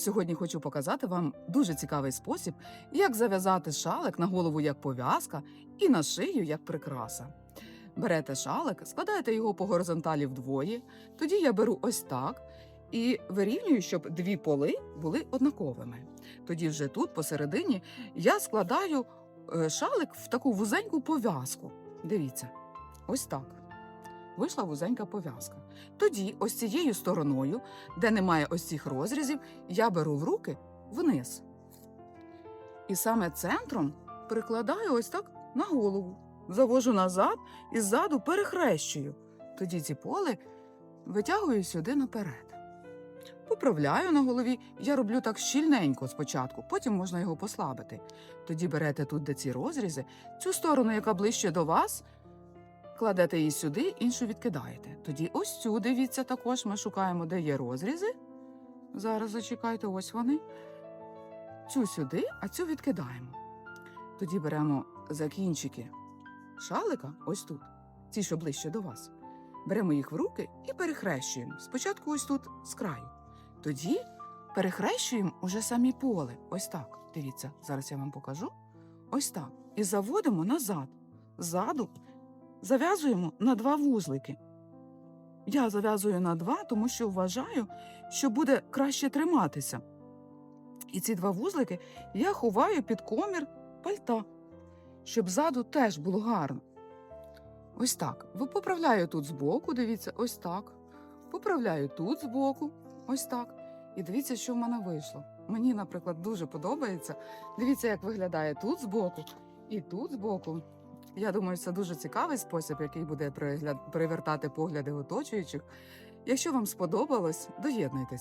Сьогодні хочу показати вам дуже цікавий спосіб, як зав'язати шалик на голову як пов'язка і на шию як прикраса. Берете шалик, складаєте його по горизонталі вдвоє, тоді я беру ось так і вирівнюю, щоб дві поли були однаковими. Тоді вже тут, посередині, я складаю е, шалик в таку вузеньку пов'язку. Дивіться, ось так. Вийшла вузенька пов'язка. Тоді, ось цією стороною, де немає ось цих розрізів, я беру в руки вниз. І саме центром прикладаю ось так на голову. Завожу назад і ззаду перехрещую. Тоді ці поли витягую сюди наперед. Поправляю на голові, я роблю так щільненько спочатку, потім можна його послабити. Тоді берете тут, де ці розрізи, цю сторону, яка ближче до вас, кладете її сюди, іншу відкидаєте. Тоді ось цю, дивіться, також ми шукаємо, де є розрізи. Зараз зачекайте, ось вони. Цю сюди, а цю відкидаємо. Тоді беремо закінчики шалика, ось тут, ці, що ближче до вас. Беремо їх в руки і перехрещуємо. Спочатку ось тут з краю. Тоді перехрещуємо уже самі поле. Ось так. Дивіться, зараз я вам покажу. Ось так. І заводимо назад. Ззаду зав'язуємо на два вузлики. Я зав'язую на два, тому що вважаю, що буде краще триматися. І ці два вузлики я ховаю під комір пальта, щоб ззаду теж було гарно. Ось так. Поправляю тут збоку, дивіться, ось так. Поправляю тут збоку, ось так. І дивіться, що в мене вийшло. Мені, наприклад, дуже подобається. Дивіться, як виглядає тут збоку і тут збоку. Я думаю, це дуже цікавий спосіб, який буде пригляд... привертати погляди оточуючих. Якщо вам сподобалось, доєднуйтесь.